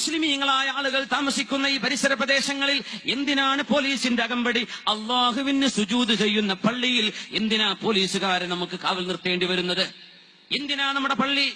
അമുസ്ലിമീങ്ങളായ ആളുകൾ താമസിക്കുന്ന ഈ പരിസര പ്രദേശങ്ങളിൽ എന്തിനാണ് പോലീസിന്റെ അകമ്പടി? അള്ളാഹുവിന് സുജൂത് ചെയ്യുന്ന പള്ളിയിൽ എന്തിനാ പോലീസുകാരെ നമുക്ക് കാവൽ നിർത്തേണ്ടി വരുന്നത്? എന്തിനാ നമ്മുടെ പള്ളി?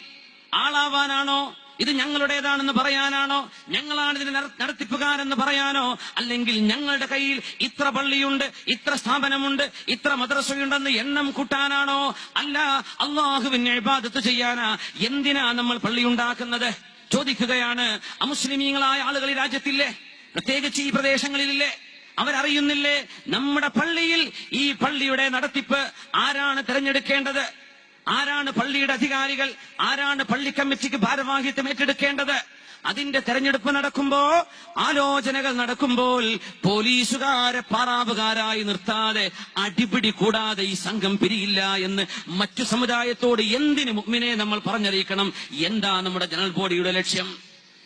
ആളാവാനാണോ? ഇത് ഞങ്ങളുടേതാണെന്ന് പറയാനാണോ? ഞങ്ങളാണ് ഇതിന് നടത്തിപ്പുകാരെന്ന് പറയാനോ? അല്ലെങ്കിൽ ഞങ്ങളുടെ കയ്യിൽ ഇത്ര പള്ളിയുണ്ട് ഇത്ര സ്ഥാപനമുണ്ട് ഇത്ര മദ്രസയുണ്ടെന്ന് എണ്ണം കൂട്ടാനാണോ? അല്ല അള്ളാഹുവിനെ ഇബാദത്ത് ചെയ്യാനാ എന്തിനാ നമ്മൾ പള്ളി ഉണ്ടാക്കുന്നത്? ചോദിക്കുകയാണ് അമുസ്ലിമീങ്ങളായ ആളുകൾ ഈ രാജ്യത്തില്ലേ? പ്രത്യേകിച്ച് ഈ പ്രദേശങ്ങളിലില്ലേ? അവരറിയുന്നില്ലേ? നമ്മുടെ പള്ളിയിൽ ഈ പള്ളിയുടെ നടത്തിപ്പ് ആരാണ് തിരഞ്ഞെടുക്കേണ്ടത്? ആരാണ് പള്ളിയുടെ അധികാരികൾ? ആരാണ് പള്ളി കമ്മിറ്റിക്ക് ഭാരവാഹിത്വം ഏറ്റെടുക്കേണ്ടത്? അതിന്റെ തെരഞ്ഞെടുപ്പ് നടക്കുമ്പോ ആലോചനകൾ നടക്കുമ്പോൾ പോലീസുകാരെ പാറാവുകാരായി നിർത്താതെ അടിപിടി കൂടാതെ ഈ സംഘം പിരിയില്ല എന്ന് മറ്റു സമുദായത്തോട് എന്തിനു മുമ്മിനെ നമ്മൾ പറഞ്ഞറിയിക്കണം? എന്താ നമ്മുടെ ജനറൽ ബോഡിയുടെ ലക്ഷ്യം?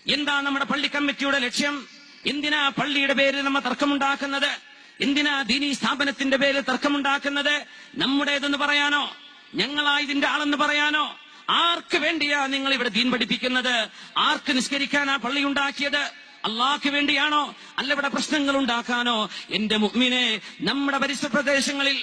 എന്താ നമ്മുടെ പള്ളി കമ്മിറ്റിയുടെ ലക്ഷ്യം? എന്തിനാ പള്ളിയുടെ പേരിൽ നമ്മൾ തർക്കമുണ്ടാക്കുന്നത്? എന്തിനാ ദീനീ സ്ഥാപനത്തിന്റെ പേരിൽ തർക്കമുണ്ടാക്കുന്നത്? നമ്മുടേതെന്ന് പറയാനോ? ഞങ്ങളാ ഇതിന്റെ ആളെന്ന് പറയാനോ? ആർക്ക് വേണ്ടിയാ നിങ്ങൾ ഇവിടെ ദീൻ പഠിപ്പിക്കുന്നത്? ആർക്ക് നിസ്കരിക്കാനാ പള്ളി ഉണ്ടാക്കിയത്? അള്ളാഹ്ക്ക് വേണ്ടിയാണോ? അല്ല ഇവിടെ പ്രശ്നങ്ങൾ ഉണ്ടാക്കാനോ? എന്റെ മുഹ്മിനെ നമ്മുടെ പരിസര പ്രദേശങ്ങളിൽ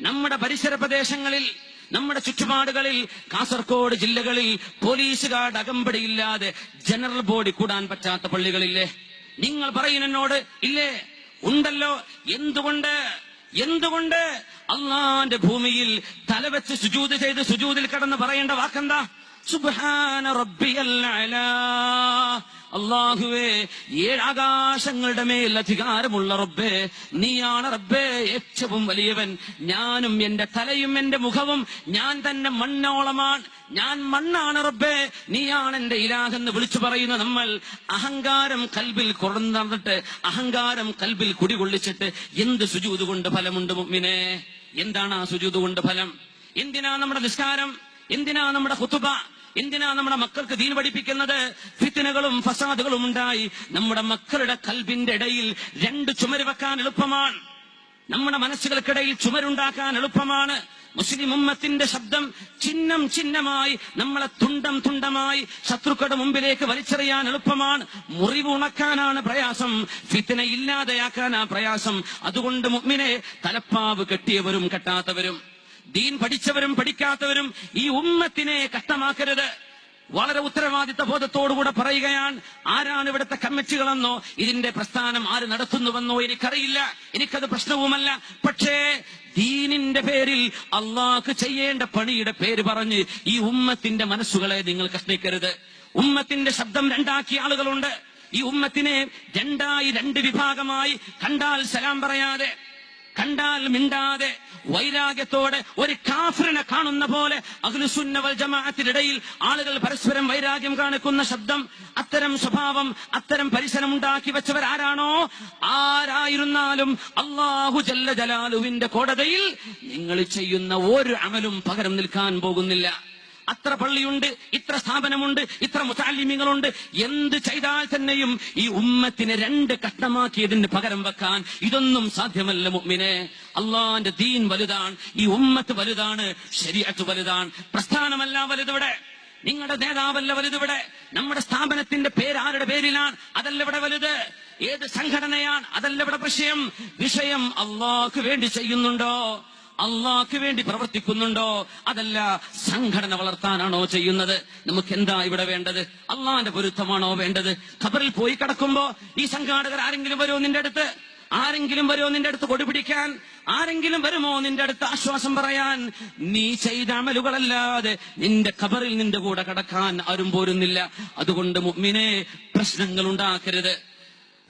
നമ്മുടെ പരിസര പ്രദേശങ്ങളിൽ നമ്മുടെ ചുറ്റുപാടുകളിൽ കാസർഗോഡ് ജില്ലകളിൽ പോലീസുകാരുടെ അകമ്പടിയില്ലാതെ ജനറൽ ബോഡി കൂടാൻ പറ്റാത്ത പള്ളികളില്ലേ? നിങ്ങൾ പറയുന്നോട് ഇല്ലേ? ഉണ്ടല്ലോ. എന്തുകൊണ്ട്? എന്തുകൊണ്ട്? അള്ളാന്റെ ഭൂമിയിൽ തലവെച്ച് സുജൂത് ചെയ്ത് സുജൂതിൽ കടന്ന് പറയേണ്ട വാക്കെന്താ? അലാ. അള്ളാഹുവേ ഏഴാകാശങ്ങളുടെ മേൽ അധികാരമുള്ള റബ്ബേ നീയാണ് റബ്ബേ ഏറ്റവും വലിയവൻ. ഞാനും എന്റെ തലയും എന്റെ മുഖവും ഞാൻ തന്നെ മണ്ണോളമാണ് ഞാൻ മണ്ണാണ് റബ്ബേ. നീയാണ് എന്റെ ഇലാഹെന്ന് വിളിച്ചു പറയുന്ന നമ്മൾ. അഹങ്കാരം കൽബിൽ കുറന്നിട്ട് അഹങ്കാരം കൽബിൽ കുടികൊള്ളിച്ചിട്ട് എന്ത് സുജൂത് കൊണ്ട് ഫലമുണ്ട് മുമ്മിനെ എന്താണ് ആ സുജൂത് കൊണ്ട് ഫലം? എന്തിനാ നമ്മുടെ നിസ്കാരം? എന്തിനാ നമ്മുടെ ഹുത്തുബ എന്തിനാ നമ്മുടെ മക്കൾക്ക് ദീൻ പഠിപ്പിക്കുന്നത്? ഫിത്തിനകളും ഫസാദുകളും ഉണ്ടായി നമ്മുടെ മക്കളുടെ കൽബിന്റെ ഇടയിൽ രണ്ട് ചുമര് വെക്കാൻ എളുപ്പമാണ്. നമ്മുടെ മനസ്സുകൾക്കിടയിൽ ചുമരുണ്ടാക്കാൻ എളുപ്പമാണ്. മുസ്ലിം ഉമ്മത്തിന്റെ ശബ്ദം ചിഹ്നം ചിഹ്നമായി നമ്മളെ തുണ്ടം തുണ്ടമായി ശത്രുക്കളുടെ മുമ്പിലേക്ക് വലിച്ചെറിയാൻ എളുപ്പമാണ്. മുറിവുണക്കാനാണ് പ്രയാസം. ഇല്ലാതെയാക്കാൻ ഇല്ലാതെയാക്കാനാ പ്രയാസം. അതുകൊണ്ട് മുമ്മിനെ തലപ്പാവ് കെട്ടിയവരും കെട്ടാത്തവരും ദീൻ പഠിച്ചവരും പഠിക്കാത്തവരും ഈ ഉമ്മത്തിനെ കഷ്ടമാക്കരുത്. വളരെ ഉത്തരവാദിത്ത ബോധത്തോടുകൂടെ പറയുകയാണ് ആരാണ് ഇവിടുത്തെ കമ്മിറ്റികളെന്നോ ഇതിന്റെ പ്രസ്ഥാനം ആര് നടത്തുന്നുവെന്നോ എനിക്കറിയില്ല എനിക്കത് പ്രശ്നവുമല്ല. പക്ഷേ ദീനിന്റെ പേരിൽ അള്ളാഹ് ചെയ്യേണ്ട പണിയുടെ പേര് പറഞ്ഞ് ഈ ഉമ്മത്തിന്റെ മനസ്സുകളെ നിങ്ങൾ കഷ്ണിക്കരുത്. ഉമ്മത്തിന്റെ ശബ്ദം രണ്ടാക്കിയ ആളുകളുണ്ട്. ഈ ഉമ്മത്തിനെ രണ്ടായി രണ്ട് വിഭാഗമായി കണ്ടാൽ സലാം പറയാതെ കണ്ടാൽ മിണ്ടാതെ വൈരാഗ്യത്തോടെ ഒരു കാഫറിനെ കാണുന്ന പോലെ അഖിലുസുന്ന വൽ ജമാഅത്തിനിടയിൽ ആളുകൾ പരസ്പരം വൈരാഗ്യം കാണിക്കുന്ന ശബ്ദം അത്തരം സ്വഭാവം അത്തരം പരിസരം ഉണ്ടാക്കി വെച്ചവർ ആരാണോ ആരായിരുന്നാലും അള്ളാഹു ജല്ല ജലാലുവിന്റെ കോടതിയിൽ നിങ്ങൾ ചെയ്യുന്ന ഒരു അമലും പകരം നിൽക്കാൻ പോകുന്നില്ല. അത്ര പള്ളിയുണ്ട് ഇത്ര സ്ഥാപനമുണ്ട് ഇത്ര മുസാലിമികളുണ്ട്. എന്ത് ചെയ്താൽ തന്നെയും ഈ ഉമ്മത്തിനെ രണ്ട് കഷ്ടമാക്കിയതിന് പകരം വെക്കാൻ ഇതൊന്നും സാധ്യമല്ല മുമ്മിനെ അള്ളാന്റെ ദീൻ വലുതാണ് ഈ ഉമ്മത്ത് വലുതാണ് ശരിയത്ത് വലുതാണ്. പ്രസ്ഥാനമല്ല വലുതിവിടെ. നിങ്ങളുടെ നേതാവല്ല വലുതിവിടെ. നമ്മുടെ സ്ഥാപനത്തിന്റെ പേര് ആരുടെ പേരിലാണ്? അതല്ല ഇവിടെ വലുത്. ഏത് സംഘടനയാണ്? അതല്ല ഇവിടെ വിഷയം. വിഷയം അള്ളാഹ്ക്ക് വേണ്ടി ചെയ്യുന്നുണ്ടോ? അള്ളാഹ്ക്ക് വേണ്ടി പ്രവർത്തിക്കുന്നുണ്ടോ? അതല്ല സംഘടന വളർത്താനാണോ ചെയ്യുന്നത്? നമുക്ക് എന്താ ഇവിടെ വേണ്ടത്? അള്ളാന്റെ പൊരുത്തമാണോ വേണ്ടത്? ഖബറിൽ പോയി കിടക്കുമ്പോ ഈ സംഘാടകർ ആരെങ്കിലും വരുമോ നിന്റെ അടുത്ത്? ആരെങ്കിലും വരുമോ നിന്റെ അടുത്ത് കൊടിപിടിക്കാൻ ആരെങ്കിലും വരുമോ നിന്റെ അടുത്ത് ആശ്വാസം പറയാൻ? നീ ചെയ്ത അമലുകളല്ലാതെ നിന്റെ ഖബറിൽ നിന്റെ കൂടെ കിടക്കാൻ ആരും പോരുന്നില്ല. അതുകൊണ്ട് മുമ്മിനെ പ്രശ്നങ്ങൾ ഉണ്ടാക്കരുത്.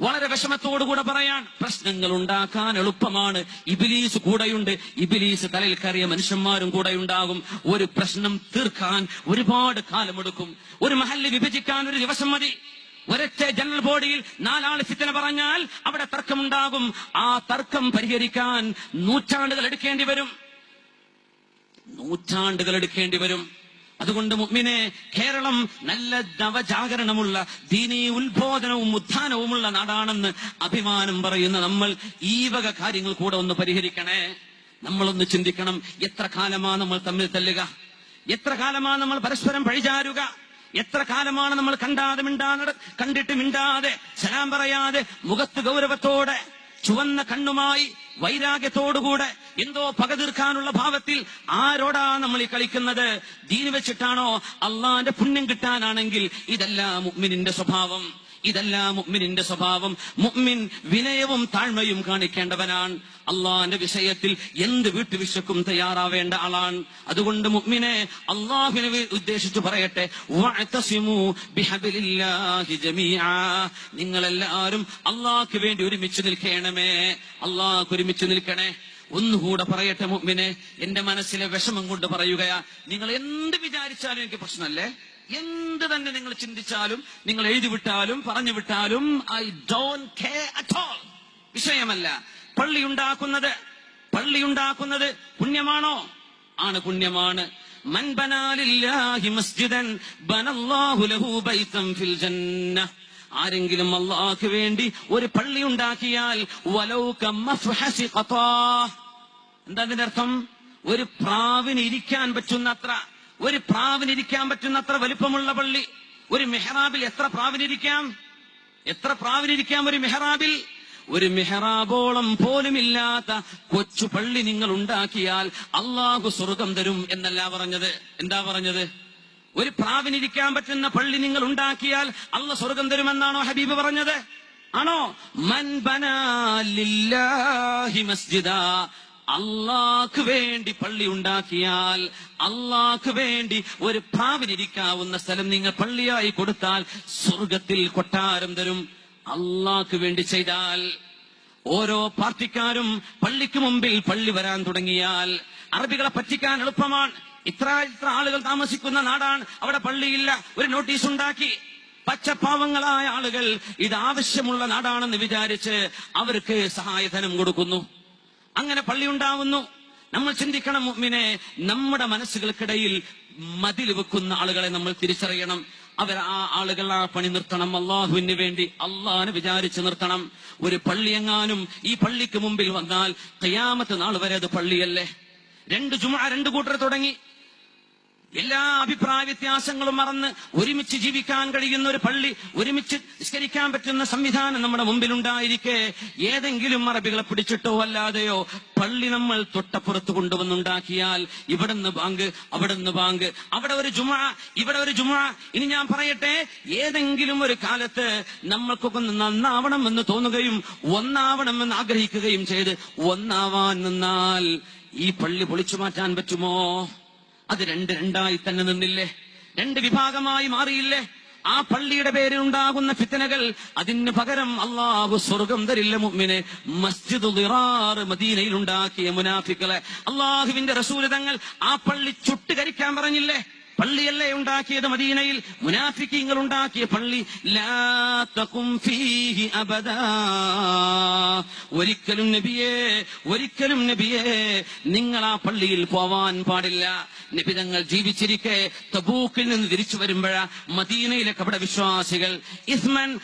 വളരെ വിഷമത്തോടുകൂടെ പറയാൻ പ്രശ്നങ്ങൾ ഉണ്ടാക്കാൻ എളുപ്പമാണ്. ഇബിലീസ് കൂടെയുണ്ട്. ഇബിലീസ് തലയിൽ കയറിയ മനുഷ്യന്മാരും കൂടെ ഉണ്ടാകും ഒരു പ്രശ്നം തീർക്കാൻ ഒരുപാട് കാലമെടുക്കും. ഒരു മഹല്ല് വിഭജിക്കാൻ ഒരു ദിവസം മതി. ഒരൊറ്റ ജനറൽ ബോഡിയിൽ നാലാൾ ചിത്തന പറഞ്ഞാൽ അവിടെ തർക്കമുണ്ടാകും. ആ തർക്കം പരിഹരിക്കാൻ നൂറ്റാണ്ടുകൾ എടുക്കേണ്ടി വരും. നൂറ്റാണ്ടുകൾ എടുക്കേണ്ടി വരും. അതുകൊണ്ട് മുഗ്മിനെ കേരളം നല്ല നവജാഗരണമുള്ള ദീനീ ഉത്ബോധനവും ഉത്ഥാനവുമുള്ള നാടാണെന്ന് അഭിമാനം പറയുന്ന നമ്മൾ ഈ വക കാര്യങ്ങൾ കൂടെ ഒന്ന് പരിഹരിക്കണേ. നമ്മളൊന്ന് ചിന്തിക്കണം എത്ര കാലമാ നമ്മൾ തമ്മിൽ തല്ലുക? എത്ര കാലമാ നമ്മൾ പരസ്പരം പഴിചാരുക? എത്ര കാലമാണ് നമ്മൾ കണ്ടാതെ മിണ്ടാതെ കണ്ടിട്ട് മിണ്ടാതെ സലാം പറയാതെ മുഖത്ത് ഗൗരവത്തോടെ ചുവന്ന കണ്ണുമായി വൈരാഗ്യത്തോടുകൂടെ എന്തോ പക തീർക്കാനുള്ള ഭാവത്തിൽ ആരോടാ നമ്മൾ ഈ കളിക്കുന്നത്? ദീന് വെച്ചിട്ടാണോ അള്ളാന്റെ പുണ്യം കിട്ടാനാണെങ്കിൽ ഇതല്ല മുഗ്മിനിന്റെ സ്വഭാവം. ഇതല്ല മുഅ്മിനിന്റെ സ്വഭാവം. മുഅ്മിൻ വിനയവും താഴ്മയും കാണിക്കേണ്ടവനാണ്. അള്ളാന്റെ വിഷയത്തിൽ എന്ത് വീട്ടുവിശക്കും തയ്യാറാവേണ്ട ആളാണ്. അതുകൊണ്ട് മുഅ്മിനെ അള്ളാഹുവിനെ ഉദ്ദേശിച്ചു പറയട്ടെ. നിങ്ങളെല്ലാവരും അള്ളാഹ്ക്ക് വേണ്ടി ഒരുമിച്ച് നിൽക്കണമേ. അള്ളാഹ്ക്ക് ഒരുമിച്ച് നിൽക്കണേ. ഒന്നുകൂടെ പറയട്ടെ മുഅ്മിനെ. എന്റെ മനസ്സിലെ വിഷമം കൊണ്ട് പറയുകയാ. നിങ്ങൾ എന്ത് വിചാരിച്ചാലും എനിക്ക് പ്രശ്നമല്ലേ? എന്ത് തന്നെ നിങ്ങൾ ചിന്തിച്ചാലും നിങ്ങൾ എഴുതി വിട്ടാലും പറഞ്ഞു വിട്ടാലും I don't care at all വിഷയമല്ല. പള്ളി ഉണ്ടാക്കുന്നത് പള്ളി ഉണ്ടാക്കുന്നത് പുണ്യമാണോ? ആണ് പുണ്യമാണ്. മൻ ബനാലില്ലാഹി മസ്ജിദൻ ബനല്ലാഹു ലഹു ബൈതൻ ഫിൽ ജന്ന ആരെങ്കിലും അള്ളാഹ്ക്ക് വേണ്ടി ഒരു പള്ളി ഉണ്ടാക്കിയാൽ എന്താ അതിന്റെ അർത്ഥം? ഒരു പ്രാവിന് ഇരിക്കാൻ പറ്റുന്നത്ര. ഒരു പ്രാവിനിരിക്കാൻ പറ്റുന്ന പറ്റുന്നത്ര വലിപ്പമുള്ള പള്ളി. ഒരു മെഹ്റാബിൽ എത്ര പ്രാവിനിരിക്കാം? എത്ര പ്രാവിനിരിക്കാം ഒരു മെഹ്റാബിൽ? ഒരു മെഹ്റാബോളം പോലുമില്ലാത്ത കൊച്ചു പള്ളി നിങ്ങൾ ഉണ്ടാക്കിയാൽ അള്ളാഹു സ്വർഗം തരും എന്നല്ല പറഞ്ഞത്. എന്താ പറഞ്ഞത്? ഒരു പ്രാവിനിരിക്കാൻ പറ്റുന്ന പള്ളി നിങ്ങൾ ഉണ്ടാക്കിയാൽ അള്ള സ്വർഗം തരുമെന്നാണോ ഹബീബ് പറഞ്ഞത്? ആണോ? മൻ ബനാലില്ലാഹി മസ്ജിദാ. അള്ളാഹ്ക്ക് വേണ്ടി പള്ളി ഉണ്ടാക്കിയാൽ അള്ളാഹ്ക്ക് വേണ്ടി ഒരു പ്രാവിനിരിക്കാവുന്ന സ്ഥലം നിങ്ങൾ പള്ളിയായി കൊടുത്താൽ സ്വർഗത്തിൽ കൊട്ടാരം തരും. അള്ളാഹ്ക്ക് വേണ്ടി ചെയ്താൽ ഓരോ പാർട്ടിക്കാരും പള്ളിക്ക് മുമ്പിൽ പള്ളി വരാൻ തുടങ്ങിയാൽ അറബികളെ പറ്റിക്കാൻ എളുപ്പമാണ്. ഇത്ര ഇത്ര ആളുകൾ താമസിക്കുന്ന നാടാണ്. അവിടെ പള്ളിയില്ല. ഒരു നോട്ടീസ് ഉണ്ടാക്കി. പച്ചപ്പാവങ്ങളായ ആളുകൾ ഇത് ആവശ്യമുള്ള നാടാണെന്ന് വിചാരിച്ച് അവർക്ക് സഹായധനം കൊടുക്കുന്നു. അങ്ങനെ പള്ളി ഉണ്ടാവുന്നു. നമ്മൾ ചിന്തിക്കണം മുമ്മിനെ നമ്മുടെ മനസ്സുകൾക്കിടയിൽ മതിൽ വെക്കുന്ന ആളുകളെ നമ്മൾ തിരിച്ചറിയണം. അവർ ആ ആളുകൾ ആ പണി നിർത്തണം. അള്ളാഹുവിന് വേണ്ടി അള്ളാഹിനെ വിചാരിച്ചു നിർത്തണം. ഒരു പള്ളിയെങ്ങാനും ഈ പള്ളിക്ക് മുമ്പിൽ വന്നാൽ കയ്യാമത്ത് നാൾ വരെ അത് പള്ളിയല്ലേ? രണ്ട് ചുമ രണ്ട് കൂട്ടർ തുടങ്ങി. എല്ലാ അഭിപ്രായ വ്യത്യാസങ്ങളും മറന്ന് ഒരുമിച്ച് ജീവിക്കാൻ കഴിയുന്ന ഒരു പള്ളി ഒരുമിച്ച് നിസ്കരിക്കാൻ പറ്റുന്ന സംവിധാനം നമ്മുടെ മുമ്പിലുണ്ടായിരിക്കെ. ഏതെങ്കിലും അറബികളെ പിടിച്ചിട്ടോ അല്ലാതെയോ പള്ളി നമ്മൾ തൊട്ടപ്പുറത്ത് കൊണ്ടുവന്നുണ്ടാക്കിയാൽ ഇവിടുന്ന് ബാങ്ക് അവിടുന്ന് ബാങ്ക് അവിടെ ഒരു ജുമ ഇവിടെ ഒരു ജുമ. ഇനി ഞാൻ പറയട്ടെ ഏതെങ്കിലും ഒരു കാലത്ത് നമ്മൾക്കൊക്കെ നന്നാവണം എന്ന് തോന്നുകയും ഒന്നാവണം എന്ന് ആഗ്രഹിക്കുകയും ചെയ്ത് ഒന്നാവാൻ നിന്നാൽ ഈ പള്ളി പൊളിച്ചു മാറ്റാൻ പറ്റുമോ? അത് രണ്ട് രണ്ടായി തന്നെ നിന്നില്ലേ? രണ്ട് വിഭാഗമായി മാറിയില്ലേ? ആ പള്ളിയുടെ പേരിൽ ഉണ്ടാകുന്ന ഫിത്തനകൾ അതിന് പകരം അള്ളാഹു സ്വർഗം തരില്ല മുമ്മിനെ മസ്ജിദ് മദീനയിൽ ഉണ്ടാക്കിയ മുനാഫിക്കളെ. അള്ളാഹുവിന്റെ റസൂലിതങ്ങൾ ആ പള്ളി ചുട്ടുകരിക്കാൻ പറഞ്ഞില്ലേ? പള്ളിയല്ലേ ഉണ്ടാക്കിയത് മദീനയിൽ? മുനാഫിക്കിങ്ങൾ ഉണ്ടാക്കിയ പള്ളി അബദാ. ഒരിക്കലും നബിയെ ഒരിക്കലും നബിയെ നിങ്ങൾ ആ പള്ളിയിൽ പോവാൻ പാടില്ല. നബി തങ്ങൾ ജീവിച്ചിരിക്കെ തബൂക്കിൽ നിന്ന് തിരിച്ചു വരുമ്പോഴ മദീനയിലെ കപട വിശ്വാസികൾ. ഇസ്മൻ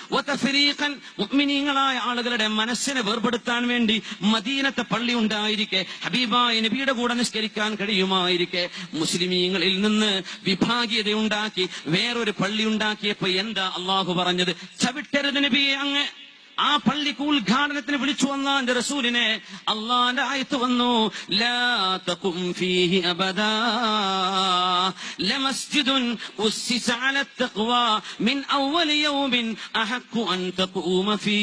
മുഗ്മിനീങ്ങളായ ആളുകളുടെ മനസ്സിനെ വേർപെടുത്താൻ വേണ്ടി മദീനത്തെ പള്ളി ഉണ്ടായിരിക്കെ. ഹബീബായ നബിയുടെ കൂടെ നിഷ്കരിക്കാൻ കഴിയുമായിരിക്കെ. മുസ്ലിമീങ്ങളിൽ നിന്ന് വിഭാഗീയത ഉണ്ടാക്കി വേറൊരു പള്ളി ഉണ്ടാക്കിയപ്പോ എന്താ അള്ളാഹു പറഞ്ഞത്? ചവിട്ടരുത് നബിയെ അങ്ങ്. ആ പള്ളിക്ക് ഉദ്ഘാടനത്തിന് വിളിച്ചു വന്ന എന്റെ റസൂലിനെ അള്ളാന്റെ ആയത്ത് വന്നു ലാ തഖും ഫീഹി അബദാ ലമസ്ജിദുൻ ഉസ്സിസ അല തഖ്വ മിൻ അവ്വലി യൗമിൻ അഹഖു അൻ തഖൂമ ഫീ.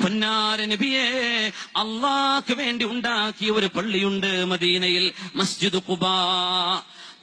പൊന്നാര നബിയെ അള്ളാഹ്ക്ക് വേണ്ടി ഉണ്ടാക്കിയ ഒരു പള്ളിയുണ്ട് മദീനയിൽ മസ്ജിദ് കുബാ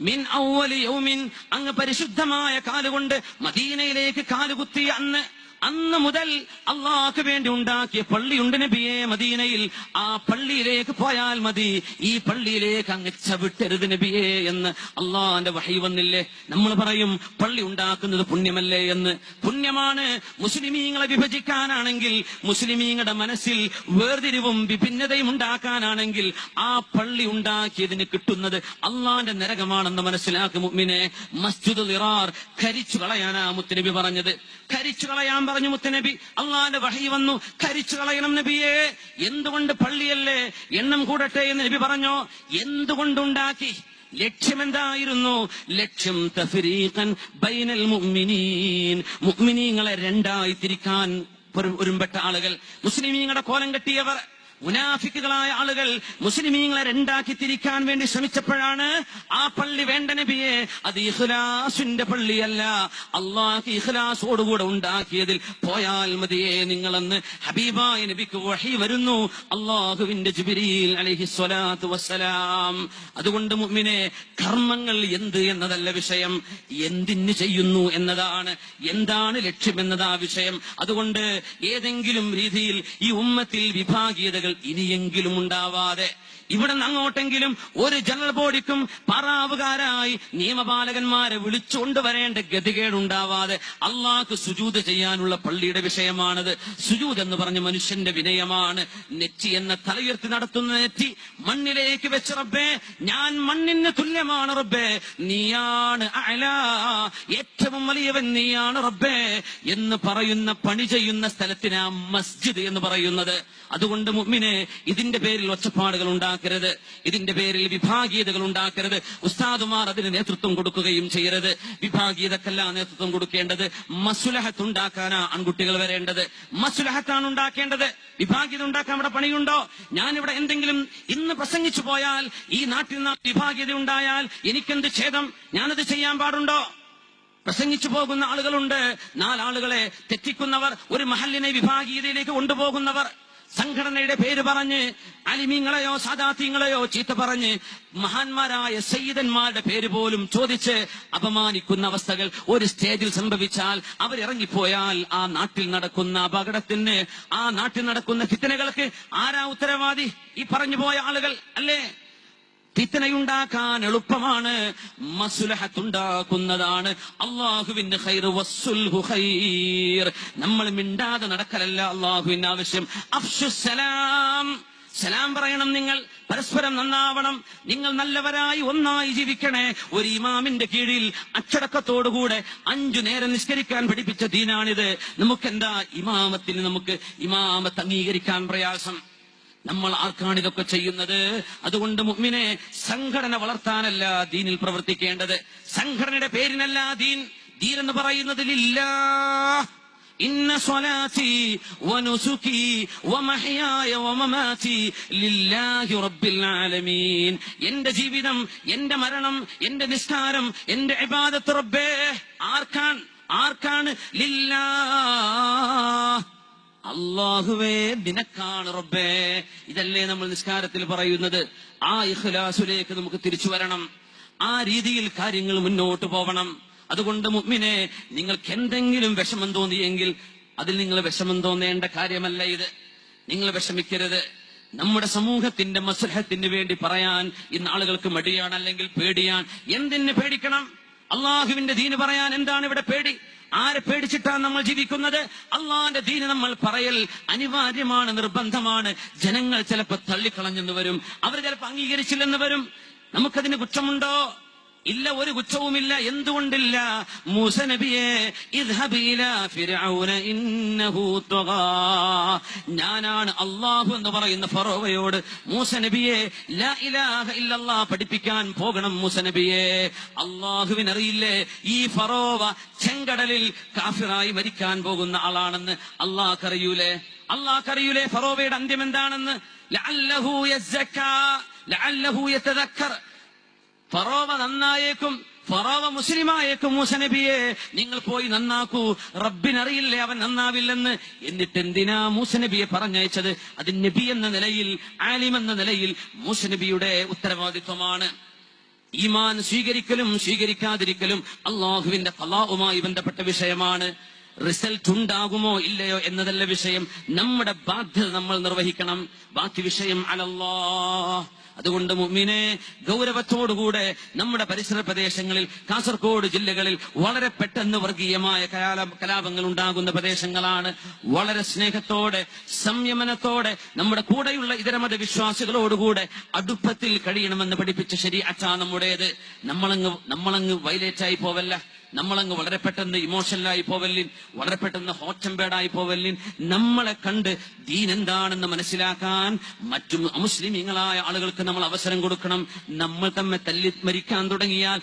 മിൻ ഔവലി യൗമിൻ അങ്ങ് പരിശുദ്ധമായ കാലുകൊണ്ട് മദീനയിലേക്ക് കാലുകുത്തിയ അന്ന് അന്ന് മുതൽ അള്ളാഹ്ക്ക് വേണ്ടി ഉണ്ടാക്കിയ പള്ളിയുണ്ട് നബിയെ മദീനയിൽ. ആ പള്ളിയിലേക്ക് പോയാൽ മതി. ഈ പള്ളിയിലേക്ക് അങ്ങ് ചവിട്ടരുത് നബിയെ എന്ന് അള്ളാഹിന്റെ വഹി വന്നില്ലേ? നമ്മൾ പറയും പള്ളി ഉണ്ടാക്കുന്നത് പുണ്യമല്ലേ എന്ന്. പുണ്യമാണ് മുസ്ലിമീങ്ങളെ വിഭജിക്കാനാണെങ്കിൽ മുസ്ലിമീങ്ങളുടെ മനസ്സിൽ വേർതിരിവും വിഭിന്നതയും ഉണ്ടാക്കാനാണെങ്കിൽ ആ പള്ളി ഉണ്ടാക്കിയതിന് കിട്ടുന്നത് അള്ളാന്റെ നരകമാണെന്ന് മനസ്സിലാക്കും മുഅ്മിനെ. മസ്ജിദ് കരിച്ചു കളയാനാ മുത്തനബി പറഞ്ഞത്. കരിച്ചു കളയാൻ പറഞ്ഞു മുത്തനബി അള്ളാന്റെ വഹി വന്നു കരിച്ചു കളയണം നബിയെ. എന്തുകൊണ്ട് പള്ളിയല്ലേ എണ്ണം കൂടട്ടെ എന്ന് നബി പറഞ്ഞോ? എന്തുകൊണ്ടുണ്ടാക്കി? ലക്ഷ്യമെന്തായിരുന്നു? ലക്ഷ്യം തഫരീഖൻ ബൈനൽ മുഅ്മിനീൻ. മുഅ്മിനീങ്ങളെ രണ്ടായി തിരിക്കാൻ ഒരു- ഒരുമ്പെട്ട ആളുകൾ. മുസ്ലിമീങ്ങളുടെ കോലം കെട്ടിയവർ. മുനാഫിക്കുകളായ ആളുകൾ മുസ്ലിമീങ്ങളെ രണ്ടാക്കി തിരിക്കാൻ വേണ്ടി ശ്രമിച്ചപ്പോഴാണ് ആ പള്ളി വേണ്ട നബിയെ. അത് ഇഖ്ലാസിന്റെ പള്ളിയല്ല. അള്ളാഹ് ഇഖ്ലാസോടുകൂടെ ഉണ്ടാക്കിയതിൽ പോയാൽ മതിയെ. നിങ്ങളെന്ന് ഹബീബായ നബിക്ക് വഹി വരുന്നു. അള്ളാഹുവിന്റെ ജുബിരിയിൽ അലഹി സ്വലാത്തു വസ്സലാം. അതുകൊണ്ട് മുമ്മിനെ കർമ്മങ്ങൾ എന്ത് എന്നതല്ല വിഷയം. എന്തിന് ചെയ്യുന്നു എന്നതാണ്. എന്താണ് ലക്ഷ്യം എന്നതാ വിഷയം. അതുകൊണ്ട് ഏതെങ്കിലും രീതിയിൽ ഈ ഉമ്മത്തിൽ വിഭാഗീയതകൾ ഇനിയെങ്കിലും ഉണ്ടാവാതെ ഇവിടെ നിന്ന് അങ്ങോട്ടെങ്കിലും ഒരു ജനറൽ ബോഡിക്കും പറാവുകാരായി നിയമപാലകന്മാരെ വിളിച്ചുകൊണ്ട് വരേണ്ട ഗതികേടുണ്ടാവാതെ അള്ളാഹ് സുജൂത് ചെയ്യാനുള്ള പള്ളിയുടെ വിഷയമാണത്. സുജൂത് എന്ന് പറഞ്ഞ മനുഷ്യന്റെ വിനയമാണ്. നെറ്റി എന്ന തലയുയർത്തി നടത്തുന്ന നെറ്റി മണ്ണിലേക്ക് വെച്ച് റബ്ബേ ഞാൻ മണ്ണിന് തുല്യമാണ് റബ്ബേ. നീയാണ്. ഏറ്റവും വലിയവൻ നീയാണ് റബ്ബേ എന്ന് പറയുന്ന പണി ചെയ്യുന്ന സ്ഥലത്തിനാ മസ്ജിദ് എന്ന് പറയുന്നത്. അതുകൊണ്ട് മുമ്മിനെ ഇതിന്റെ പേരിൽ ഒച്ചപ്പാടുകൾ ഉണ്ടാക്കരുത്. ഇതിന്റെ പേരിൽ വിഭാഗീയതകൾ ഉണ്ടാക്കരുത്. ഉസ്താദുമാർ അതിന് നേതൃത്വം കൊടുക്കുകയും ചെയ്യരുത്. വിഭാഗീയതക്കല്ല നേതൃത്വം കൊടുക്കേണ്ടത്. മസുലഹത്ത് ഉണ്ടാക്കാനാ ആൺകുട്ടികൾ വരേണ്ടത്. മസുലഹത്താണ് ഉണ്ടാക്കേണ്ടത്. വിഭാഗീയത ഉണ്ടാക്കാൻ ഇവിടെ പണിയുണ്ടോ? ഞാനിവിടെ എന്തെങ്കിലും ഇന്ന് പ്രസംഗിച്ചു പോയാൽ ഈ നാട്ടിൽ നിന്ന് വിഭാഗീയത ഉണ്ടായാൽ എനിക്കെന്ത് ഛേദം? ഞാനത് ചെയ്യാൻ പാടുണ്ടോ? പ്രസംഗിച്ചു പോകുന്ന ആളുകളുണ്ട്. നാലാളുകളെ തെറ്റിക്കുന്നവർ ഒരു മഹലിനെ വിഭാഗീയതയിലേക്ക് കൊണ്ടുപോകുന്നവർ. സംഘടനയുടെ പേര് പറഞ്ഞ് അലിമീങ്ങളെയോ സാദാത്യങ്ങളെയോ ചീത്ത പറഞ്ഞ് മഹാന്മാരായ സയ്യിദന്മാരുടെ പേര് പോലും ചോദിച്ച് അപമാനിക്കുന്ന അവസ്ഥകൾ ഒരു സ്റ്റേജിൽ സംഭവിച്ചാൽ അവരിറങ്ങിപ്പോയാൽ ആ നാട്ടിൽ നടക്കുന്ന അപകടത്തിന് ആ നാട്ടിൽ നടക്കുന്ന ഫിത്തനകൾക്ക് ആരാ ഉത്തരവാദി? ഈ പറഞ്ഞു പോയ ആളുകൾ അല്ലേ? ഫിത്തനയുണ്ടാക്കാൻ എളുപ്പമാണ്. മസുലഹത്തുണ്ടാക്കുന്നതാണ്. അള്ളാഹുവിന്റെ നമ്മൾ മിണ്ടാതെ നടക്കലല്ല അള്ളാഹുവിന്റെ ആവശ്യം. അഫ്ഷുസലാം സലാം. പറയണം നിങ്ങൾ. പരസ്പരം നന്നാവണം. നിങ്ങൾ നല്ലവരായി ഒന്നായി ജീവിക്കണേ. ഒരു ഇമാമിന്റെ കീഴിൽ അച്ചടക്കത്തോടുകൂടെ അഞ്ചു നേരം നിഷ്കരിക്കാൻ പഠിപ്പിച്ച ദീനാണിത്. നമുക്കെന്താ ഇമാമത്തിന് നമുക്ക് ഇമാമത്ത് അംഗീകരിക്കാൻ പ്രയാസം? നമ്മൾ ആർക്കാണ് ഇതൊക്കെ ചെയ്യുന്നത്? അതുകൊണ്ട് മുഅ്മിനെ സംഘടന വളർത്താനല്ല ദീനിൽ പ്രവർത്തിക്കേണ്ടത്. സംഘടനയുടെ പേരിനല്ല ദീൻ. ദീൻ എന്ന് പറയുന്നതിലില്ല ഇന്ന സ്വലാത്തി വനുസുക്കി വമഹയായ വമമാതി ലില്ലാഹി റബ്ബിൽ ആലമീൻ. എന്റെ ജീവിതം എന്റെ മരണം എന്റെ നിസ്കാരം എന്റെ ഇബാദത്ത് റബ്ബേ. ആർക്കാൻ ആർക്കാണ്? ലില്ലാ. അള്ളാഹുവേ നിനക്കാണ് റബ്ബേ. ഇതല്ലേ നമ്മൾ നിസ്കാരത്തിൽ പറയുന്നത്. ആ ഇഖ്ലാസിലേക്ക് നമുക്ക് തിരിച്ചു വരണം. ആ രീതിയിൽ കാര്യങ്ങൾ മുന്നോട്ട് പോവണം. അതുകൊണ്ട് മുമ്മിനെ നിങ്ങൾക്ക് എന്തെങ്കിലും വിഷമം തോന്നിയെങ്കിൽ അതിൽ നിങ്ങൾ വിഷമം തോന്നേണ്ട കാര്യമല്ല ഇത്. നിങ്ങൾ വിഷമിക്കരുത്. നമ്മുടെ സമൂഹത്തിന്റെ മസ്ലഹത്തിന് വേണ്ടി പറയാൻ ഇന്ന് ആളുകൾക്ക് മടിയാണ് അല്ലെങ്കിൽ പേടിയാണ്. എന്തിന് പേടിക്കണം? അള്ളാഹുവിന്റെ ദീന് പറയാൻ എന്താണ് ഇവിടെ പേടി? ആരെ പേടിച്ചിട്ടാണ് നമ്മൾ ജീവിക്കുന്നത്? അള്ളാന്റെ ദീന് നമ്മൾ പറയൽ അനിവാര്യമാണ് നിർബന്ധമാണ്. ജനങ്ങൾ ചിലപ്പോ തള്ളിക്കളഞ്ഞെന്ന് വരും. അവർ ചിലപ്പോ അംഗീകരിച്ചില്ലെന്ന് വരും. നമുക്കതിന് കുറ്റമുണ്ടോ? ഇല്ല ഒരു കുറ്റവുമില്ല. എന്തുകൊണ്ടില്ല? മൂസ നബിയെ. ഞാനാണ് അള്ളാഹു എന്ന് പറയുന്ന ഫറോവയോട് മൂസ നബിയെ പഠിപ്പിക്കാൻ പോകണം മൂസ നബിയെ. അള്ളാഹുവിനറിയില്ലേ ഈ ഫറോവ ചെങ്കടലിൽ കാഫിറായി മരിക്കാൻ പോകുന്ന ആളാണെന്ന് അള്ളാഹ്ക്കറിയൂലേ? അള്ളാഹ്ക്കറിയൂലേ ഫറോവയുടെ അന്ത്യം എന്താണെന്ന്? ലഅല്ലഹു ലഅല്ലഹു ഫറോവ നന്നായേക്കും ഫറോവ മുസ്ലിമായേക്കും മൂസ നബിയെ. നിങ്ങൾ പോയി നന്നാക്കൂ. റബ്ബിനറിയില്ലേ അവൻ നന്നാവില്ലെന്ന്. എന്നിട്ട് എന്തിനാ മൂസ നബിയെ പറഞ്ഞയച്ചത്? അത് നബി എന്ന നിലയിൽ ആലിം എന്ന നിലയിൽ മൂസ നബിയുടെ ഉത്തരവാദിത്വമാണ്. ഈമാൻ സ്വീകരിക്കലും സ്വീകരിക്കാതിരിക്കലും അള്ളാഹുവിന്റെ കലാവുമായി ബന്ധപ്പെട്ട വിഷയമാണ്. റിസൾട്ട് ഉണ്ടാകുമോ ഇല്ലയോ എന്നതല്ല വിഷയം. നമ്മുടെ ബാധ്യത നമ്മൾ നിർവഹിക്കണം. ബാക്കി വിഷയം അലല്ലാ അതുകൊണ്ട് മുമ്മിനെ ഗൗരവത്തോടുകൂടെ നമ്മുടെ പരിസര പ്രദേശങ്ങളിൽ കാസർഗോഡ് ജില്ലകളിൽ വളരെ പെട്ടെന്ന് വർഗീയമായ കലാ- കലാപങ്ങൾ ഉണ്ടാകുന്ന പ്രദേശങ്ങളാണ്. വളരെ സ്നേഹത്തോടെ സംയമനത്തോടെ നമ്മുടെ കൂടെയുള്ള ഇതരമത വിശ്വാസികളോടുകൂടെ അടുപ്പത്തിൽ കഴിയണമെന്ന് പഠിപ്പിച്ച ശരി അച്ഛാ നമ്മുടേത്. നമ്മളങ്ങ് നമ്മളങ്ങ് വയലേറ്റായി പോവല്ല. നമ്മളങ്ങ് വളരെ പെട്ടെന്ന് ഇമോഷണലായി പോവല്ലിൻ വളരെ പെട്ടെന്ന് ഹോച്ചമ്പേടായി പോവല്ലിൻ. നമ്മളെ കണ്ട് ദീൻ എന്താണെന്ന് മനസ്സിലാക്കാൻ മറ്റു മുസ്ലിമീങ്ങളായ ആളുകൾക്ക് നമ്മൾ അവസരം കൊടുക്കണം. നമ്മൾ തമ്മിൽ തല്ലി മരിക്കാൻ തുടങ്ങിയാൽ